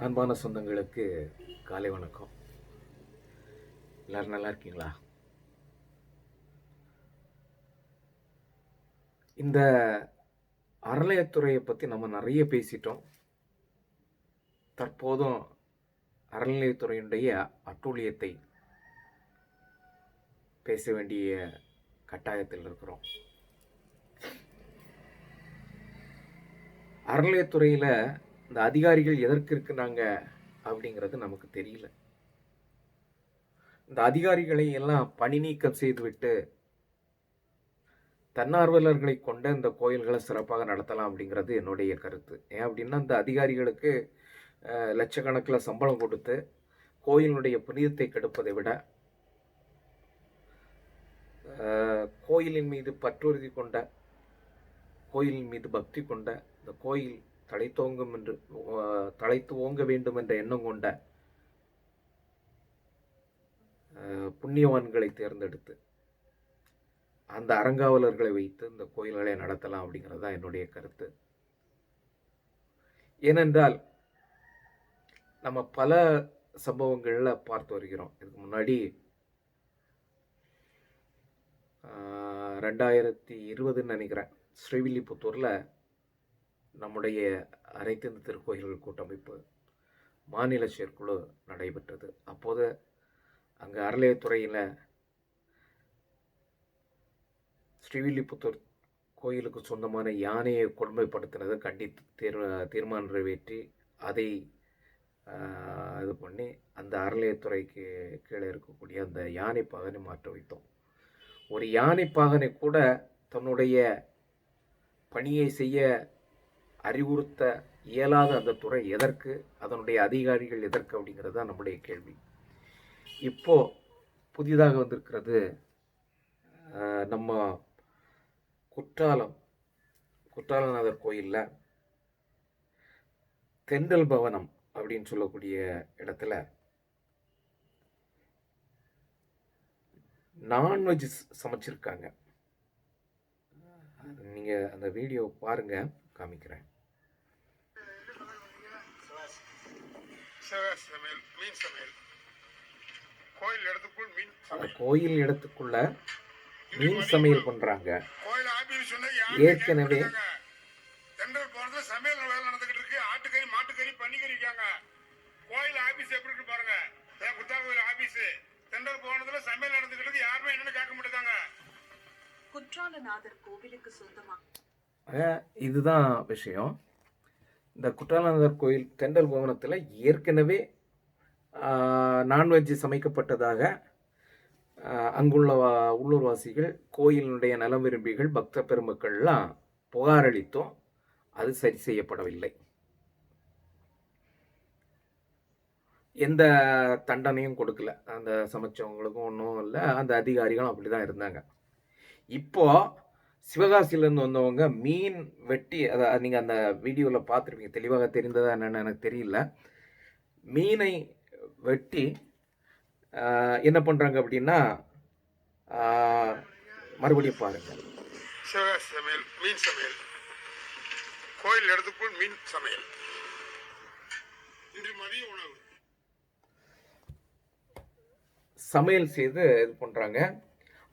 அன்பான சொந்தங்களுக்கு காலை வணக்கம். எல்லாரும் நல்லா இருக்கீங்களா? இந்த அறநிலையத்துறையை பற்றி நம்ம நிறைய பேசிட்டோம். தற்போதும் அறநிலையத்துறையினுடைய அட்டூழியத்தை பேச வேண்டிய கட்டாயத்தில் இருக்கிறோம். அறநிலையத்துறையில் இந்த அதிகாரிகள் எதற்கு இருக்கிறாங்க அப்படிங்கிறது நமக்கு தெரியல. இந்த அதிகாரிகளை எல்லாம் பணி நீக்கம் செய்துவிட்டு தன்னார்வலர்களை கொண்ட இந்த கோயில்களை சிறப்பாக நடத்தலாம் அப்படிங்கிறது என்னுடைய கருத்து. ஏன் அப்படின்னா இந்த அதிகாரிகளுக்கு லட்சக்கணக்கில் சம்பளம் கொடுத்து கோயிலினுடைய புனிதத்தை கெடுப்பதை விட கோயிலின் மீது பற்றுறுதி கொண்ட கோயிலின் மீது பக்தி கொண்ட இந்த கோயில் தலைத்தோங்கும் என்று அஹ், தழைத்து ஓங்க வேண்டும் என்ற எண்ணம் கொண்ட புண்ணியவான்களை தேர்ந்தெடுத்து அந்த அறங்காவலர்களை வைத்து இந்த கோயில்களை நடத்தலாம் அப்படிங்கிறது தான் என்னுடைய கருத்து. ஏனென்றால் நம்ம பல சம்பவங்களில் பார்த்து வருகிறோம். இதுக்கு முன்னாடி ரெண்டாயிரத்தி இருபதுன்னு நினைக்கிறேன். ஸ்ரீவில்லிபுத்தூரில் நம்முடைய அனைத்து இந்த திருக்கோயில்கள் கூட்டமைப்பு மாநில செயற்குழு நடைபெற்றது. அப்போது அங்கே அறநிலையத்துறையில் ஸ்ரீவில்லிபுத்தூர் கோயிலுக்கு சொந்தமான யானையை கொடுமைப்படுத்தினதை கண்டித்து தீர் தீர்மானம் நிறைவேற்றி அதை இது பண்ணி அந்த அறநிலையத்துறைக்கு கீழே இருக்கக்கூடிய அந்த யானை பாகனை மாற்ற வைத்தோம். ஒரு யானை பாகனை கூட தன்னுடைய பணியை செய்ய அறிவுறுத்த இயலாத அந்த துறை எதற்கு? அதனுடைய அதிகாரிகள் எதற்கு அப்படிங்கிறது தான் நம்முடைய கேள்வி. இப்போது புதிதாக வந்திருக்கிறது நம்ம குற்றாலம் குற்றாலநாதர் கோயிலில் தென்றல் பவனம் அப்படின்னு சொல்லக்கூடிய இடத்துல நான்வெஜ் சமைச்சிருக்காங்க. நீங்கள் அந்த வீடியோ பாருங்கள் காமிக்கிறேன். சமையல் மீன் சமையல் கோயில் இடத்துக்குள் மீன் கோயில் இடத்துக்குள்ள மீன் சமையல் பண்ணுறாங்க கோயில் ஆபீஸ் சொன்னா ஏற்கனவே- தென்றல் போறதுல சமையல் வேலை நடந்துகிட்டு இருக்கு ஆட்டுக்கறி மாட்டுக்கறி பன்னிக்கறி இருக்காங்க கோயில் ஆபீஸ் எப்படி இருக்கு பாருங்க குத்தா கோயில் ஆபீஸ் தென்றல் போனதுல சமையல் நடந்துகிட்டு யாருமே என்னன்னு கேட்க மாட்டேங்காங்க குற்றாலநாதர் கோவிலுக்கு சொந்தமா? ஆக, இதுதான் விஷயம். இந்த குற்றாலநாதர் கோயில் தெண்டல் பவனத்தில் ஏற்கனவே நான்வெஜ் சமைக்கப்பட்டதாக அங்குள்ள உள்ளூர்வாசிகள் கோயிலினுடைய நலம் விரும்பிகள் பக்த பெருமக்கள்லாம் புகாரளித்தோம் அது சரி செய்யப்படவில்லை. எந்த தண்டனையும் கொடுக்கல. அந்த சமைச்சவங்களுக்கும் ஒன்றும் இல்லை. அந்த அதிகாரிகளும் அப்படி தான் இருந்தாங்க. இப்போது சிவகாசியிலேருந்து வந்தவங்க மீன் வெட்டி அதை நீங்கள் அந்த வீடியோவில் பார்த்துருப்பீங்க தெளிவாக தெரிந்ததா என்னன்னு எனக்கு தெரியல. மீனை வெட்டி என்ன பண்ணுறாங்க அப்படின்னா மறுபடியும் பாருங்கள் சிவ சமையல் மீன் சமையல். கோயில் இடத்துக்குள் மீன் சமையல். இன்று மதிய உணவு. சமையல் செய்து இது பண்ணுறாங்க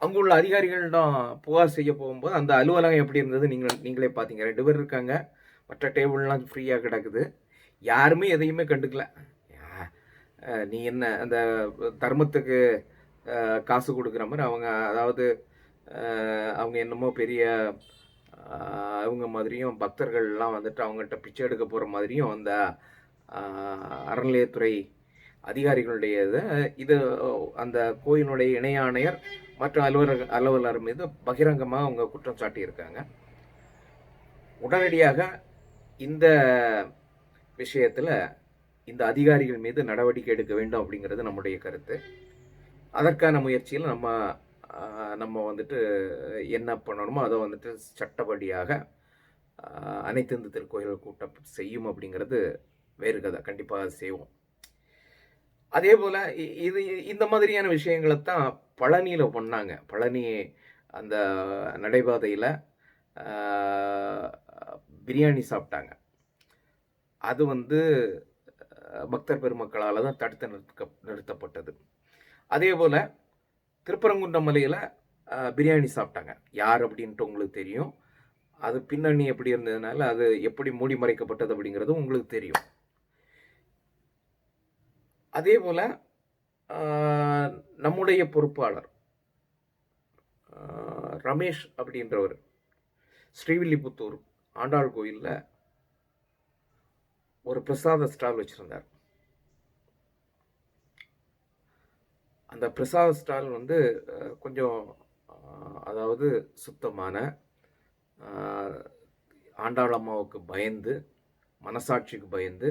அங்கே உள்ள அதிகாரிகளிடம் புகார் செய்ய போகும்போது அந்த அலுவலகம் எப்படி இருந்தது நீங்கள் நீங்களே பார்த்தீங்க. ரெண்டு பேர் இருக்காங்க. மற்ற டேபிள்லாம் ஃப்ரீயாக கிடக்குது. யாருமே எதையுமே கண்டுக்கல. நீ என்ன அந்த தர்மத்துக்கு காசு கொடுக்குற மாதிரி அவங்க அதாவது அவங்க என்னமோ பெரிய அவங்க மாதிரியும் பக்தர்கள்லாம் வந்துட்டு அவங்கள்ட்ட பிச்சை எடுக்க போகிற மாதிரியும் அந்த அறநிலையத்துறை அதிகாரிகளுடைய இது இது அந்த கோயிலுடைய இணை ஆணையர் மற்ற அலுவலர் அலுவலர் மீது பகிரங்கமாக அவங்க குற்றம் சாட்டியிருக்காங்க. உடனடியாக இந்த விஷயத்தில் இந்த அதிகாரிகள் மீது நடவடிக்கை எடுக்க வேண்டும் அப்படிங்கிறது நம்முடைய கருத்து. அதற்கான முயற்சியில் நம்ம நம்ம வந்துட்டு என்ன பண்ணணுமோ அதை வந்துட்டு சட்டப்படியாக அனைத்து இந்து திருக்கோயில் கூட்டம் செய்யும் அப்படிங்கிறது வேறு கதை. கண்டிப்பாக செய்வோம். அதே போல் இது இந்த மாதிரியான விஷயங்களை தான் பழனியில் பண்ணாங்க பழனி அந்த நடைபாதையில் பிரியாணி சாப்பிட்டாங்க. அது வந்து பக்தர் பெருமக்களால் தான் தடுத்து நிறுத்த நிறுத்தப்பட்டது. அதே போல் திருப்பரங்குன்றம் மலையில் பிரியாணி சாப்பிட்டாங்க. யார் அப்படின்ட்டு உங்களுக்கு தெரியும். அது பின்னணி எப்படி இருந்ததுனால அது எப்படி மூடி மறைக்கப்பட்டது அப்படிங்கிறது உங்களுக்கு தெரியும். அதே போல் நம்முடைய பொறுப்பாளர் ரமேஷ் அப்படின்றவர் ஸ்ரீவில்லிபுத்தூர் ஆண்டாள் கோயிலில் ஒரு பிரசாத ஸ்டால் வச்சுருந்தார். அந்த பிரசாத ஸ்டால் வந்து கொஞ்சம் அதாவது சுத்தமான ஆண்டாள் அம்மாவுக்கு பயந்து மனசாட்சிக்கு பயந்து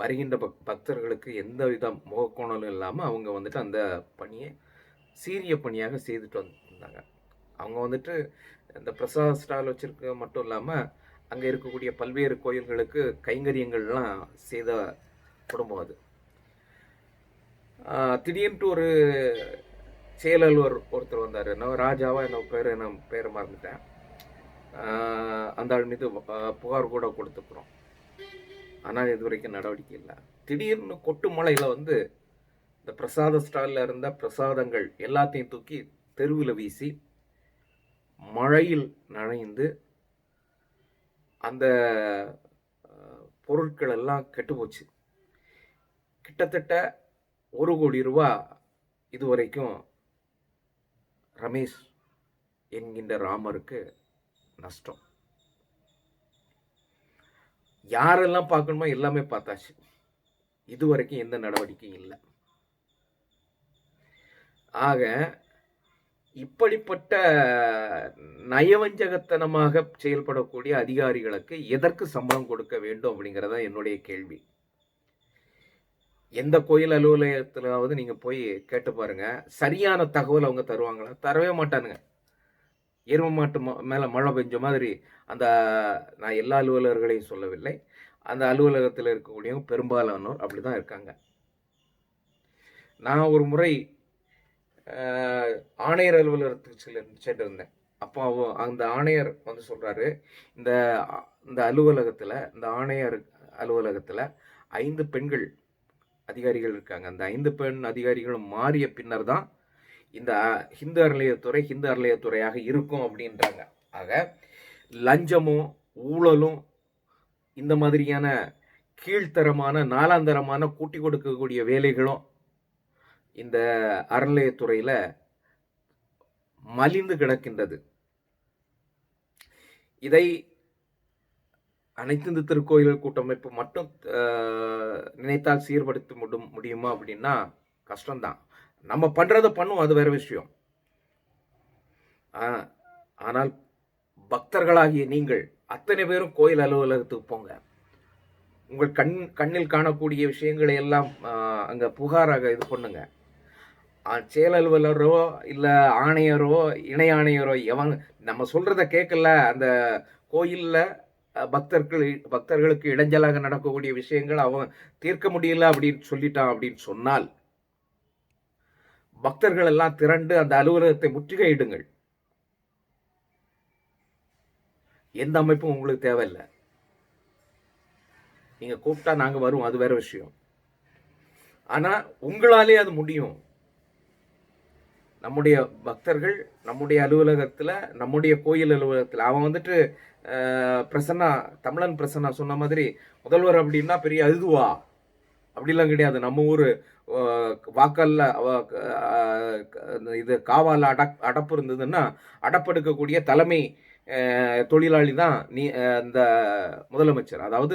வருகின்ற பக் பக்தர்களுக்கு எந்த வித முகக்கோணலும் இல்லாமல் அவங்க வந்துட்டு அந்த பணியை சீரிய பணியாக செய்துட்டு வந்தாங்க. அவங்க வந்துட்டு இந்த பிரசாத ஸ்டால் வச்சுருக்க மட்டும் இல்லாமல் அங்கே இருக்கக்கூடிய பல்வேறு கோயில்களுக்கு கைங்கரியங்கள்லாம் செய்த குடும்பம் அது. திடீர்னுட்டு திடீர்னு ஒரு செயலலுவர் ஒருத்தர் வந்தார். என்ன ராஜாவா என்ன பேர் என்ன பேரை மறந்துட்டேன். அந்த ஆள் மீது புகார் கூட கொடுத்துக்கிறோம் ஆனால் இது வரைக்கும் நடவடிக்கை இல்லை. திடீர்னு கொட்டு மலையில் வந்து இந்த பிரசாத ஸ்டாலில் இருந்த பிரசாதங்கள் எல்லாத்தையும் தூக்கி தெருவில் வீசி மழையில் நனைந்து அந்த பொருட்கள் எல்லாம் கெட்டுப்போச்சு கிட்டத்தட்ட ஒரு கோடி ரூபா இதுவரைக்கும் ரமேஷ் என்கின்ற ராமருக்கு நஷ்டம். யாரெல்லாம் பார்க்கணுமோ எல்லாமே பார்த்தாச்சு. இதுவரைக்கும் எந்த நடவடிக்கையும் இல்லை. ஆக இப்படிப்பட்ட நயவஞ்சகத்தனமாக செயல்படக்கூடிய அதிகாரிகளுக்கு எதற்கு சம்பளம் கொடுக்க வேண்டும் அப்படிங்கிறத என்னுடைய கேள்வி. எந்த கோயில் அலுவலகத்திலாவது நீங்கள் போய் கேட்டு பாருங்கள் சரியான தகவல் அவங்க தருவாங்களா? தரவே மாட்டானுங்க. எரும மாட்டு ம- மழை பெஞ்ச மாதிரி அந்த நான் எல்லா அலுவலர்களையும் சொல்லவில்லை. அந்த அலுவலகத்தில் இருக்கக்கூடியவங்க பெரும்பாலானோர் அப்படிதான் இருக்காங்க. நான் ஒரு முறை ஆணையர் அலுவலகத்துக்கு செல்ல சென்றிருந்தேன். அப்போ அந்த ஆணையர் வந்து சொல்கிறாரு இந்த இந்த அலுவலகத்தில் இந்த ஆணையர் அலுவலகத்தில் ஐந்து பெண்கள் அதிகாரிகள் இருக்காங்க. அந்த ஐந்து பெண் அதிகாரிகளும் மாறிய பின்னர் தான் இந்த ஹிந்து அறநிலையத்துறை ஹிந்து அறநிலையத்துறையாக இருக்கும் அப்படின்றாங்க. ஆக லஞ்சமும் ஊழலும் இந்த மாதிரியான கீழ்த்தரமான நாலாந்தரமான கூட்டி கொடுக்கக்கூடிய வேலைகளும் இந்த அறநிலையத்துறையில் மலிந்து கிடக்கின்றது. இதை அனைத்து இந்த திருக்கோயில் கூட்டமைப்பு மட்டும் நினைத்தால் சீர்படுத்த முடியுமா அப்படின்னா கஷ்டம்தான். நம்ம பண்ணுறதை பண்ணுவோம் அது வேற விஷயம். ஆனால் பக்தர்களாகிய நீங்கள் அத்தனை பேரும் கோயில் அலுவலகத்துக்கு போங்க. உங்கள் கண் கண்ணில் காணக்கூடிய விஷயங்களை எல்லாம் அங்கே புகாராக இது பண்ணுங்க. செயல் அலுவலரோ இல்லை ஆணையரோ இணை ஆணையரோ எவன் நம்ம சொல்கிறத கேட்கல அந்த கோயிலில் பக்தர்கள் பக்தர்களுக்கு இடைஞ்சலாக நடக்கக்கூடிய விஷயங்கள் அவன் தீர்க்க முடியல அப்படின்னு சொல்லிட்டான் அப்படின்னு சொன்னால் பக்தர்கள் எல்லாம் திரண்டு அந்த அலுவலகத்தை முற்றுகையிடுங்கள். எந்த அமைப்பும் உங்களுக்கு தேவையில்லை. நீங்க கூப்பிட்டா நாங்க வருவோம். அது வேற விஷயம். ஆனா உங்களாலே அது முடியும். நம்முடைய பக்தர்கள் நம்முடைய அலுவலகத்துல நம்முடைய கோயில் அலுவலகத்துல அவன் வந்துட்டு அஹ், பிரசன்னா தமிழன் பிரசன்னா சொன்ன மாதிரி முதல்வர் அப்படின்னா பெரிய அழுதுவா? அப்படிலாம் கிடையாது. நம்ம ஊர் வாக்கல்ல இது காவால அடப் அடப்பு இருந்ததுன்னா அடப்பெடுக்கக்கூடிய தலைமை தொழிலாளி தான் நீ அந்த முதலமைச்சர். அதாவது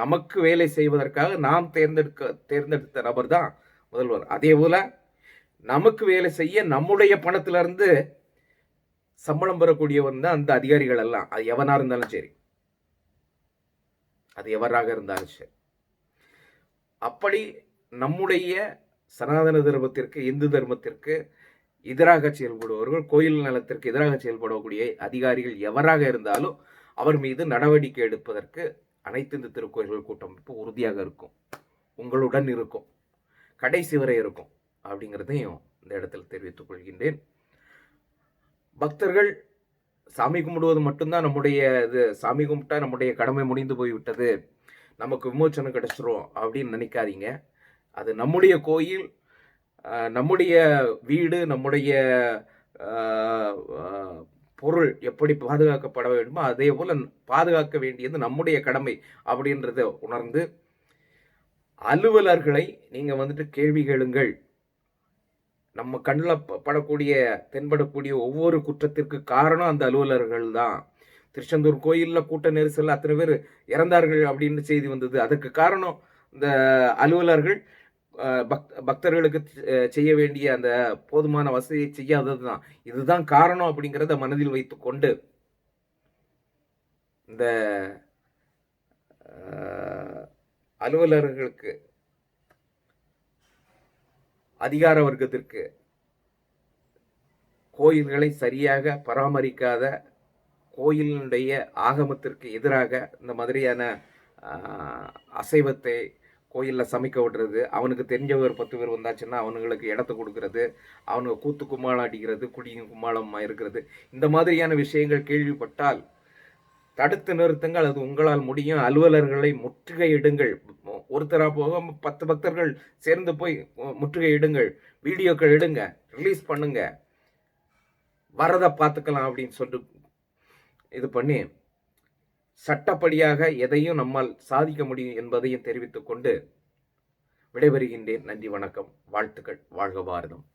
நமக்கு வேலை செய்வதற்காக நாம் தேர்ந்தெடுக்க தேர்ந்தெடுத்த நபர் தான் முதல்வர். அதே போல நமக்கு வேலை செய்ய நம்முடைய பணத்திலிருந்து சம்பளம் பெறக்கூடியவன் தான் அந்த அதிகாரிகள் எல்லாம். அது எவனாக இருந்தாலும் சரி. அது எவராக இருந்தாலும் சரி. அப்படி நம்முடைய சனாதன தர்மத்திற்கு இந்து தர்மத்திற்கு எதிராக செயல்படுபவர்கள் கோயில் நலத்திற்கு எதிராக செயல்படக்கூடிய அதிகாரிகள் எவராக இருந்தாலும் அவர் மீது நடவடிக்கை எடுப்பதற்கு அனைத்து இந்த திருக்கோயில்கள் கூட்டமைப்பு உறுதியாக இருக்கும். உங்களுடன் இருக்கும். கடைசி வரை இருக்கும் அப்படிங்கிறதையும் இந்த இடத்தில் தெரிவித்துக் கொள்கின்றேன். பக்தர்கள் சாமி கும்பிடுவது மட்டும்தான் நம்முடைய இது. சாமி கும்பிட்டா நம்முடைய கடமை முடிந்து போய்விட்டது. நமக்கு விமோச்சனம் கிடைச்சிரும் அப்படின்னு நினைக்காதீங்க. அது நம்முடைய கோயில் நம்முடைய வீடு நம்முடைய பொருள் எப்படி பாதுகாக்கப்பட வேண்டுமோ அதே போல் பாதுகாக்க வேண்டியது நம்முடைய கடமை அப்படின்றத உணர்ந்து அலுவலர்களை நீங்கள் வந்துட்டு கேள்வி கேளுங்கள். நம்ம கண்ணில் படக்கூடிய தென்படக்கூடிய ஒவ்வொரு குற்றத்திற்கு காரணம் அந்த அலுவலர்கள் தான். திருச்செந்தூர் கோயிலில் கூட்ட நெரிசல் அத்தனை பேர் இறந்தார்கள் அப்படின்னு செய்தி வந்தது. அதுக்கு காரணம் இந்த அலுவலர்கள் பக்தர்களுக்கு செய்ய வேண்டிய அந்த போதுமான வசதியை செய்யாதது தான். இதுதான் காரணம் அப்படிங்கிறத மனதில் வைத்துக்கொண்டு இந்த அலுவலர்களுக்கு அதிகார வர்க்கத்திற்கு கோயில்களை சரியாக பராமரிக்காத கோயிலினுடைய ஆகமத்திற்கு எதிராக இந்த மாதிரியான அசைவத்தை கோயிலில் சமைக்க விடுறது அவனுக்கு தெரிஞ்ச ஒரு பத்து பேர் வந்தாச்சுன்னா அவனுங்களுக்கு இடத்த கொடுக்கறது அவனுக்கு கூத்து கும்மாளம் அடிக்கிறது குடியும் கும்மாளமாக இருக்கிறது. இந்த மாதிரியான விஷயங்கள் கேள்விப்பட்டால் தடுத்து நிறுத்துங்கள் அது உங்களால் முடியும். அலுவலர்களை முற்றுகையிடுங்கள் ஒருத்தராக போக பத்து பக்தர்கள் சேர்ந்து போய் முற்றுகையிடுங்கள் வீடியோக்கள் எடுங்க ரிலீஸ் பண்ணுங்க. வரதை பார்த்துக்கலாம் அப்படின்னு சொல்லிட்டு இது பண்ணி சட்டப்படியாக எதையும் நம்மால் சாதிக்க முடியும் என்பதையும் தெரிவித்துக் கொண்டு விடைபெறுகின்றேன். நன்றி வணக்கம். வாழ்த்துக்கள். வாழ்க பாரதம்.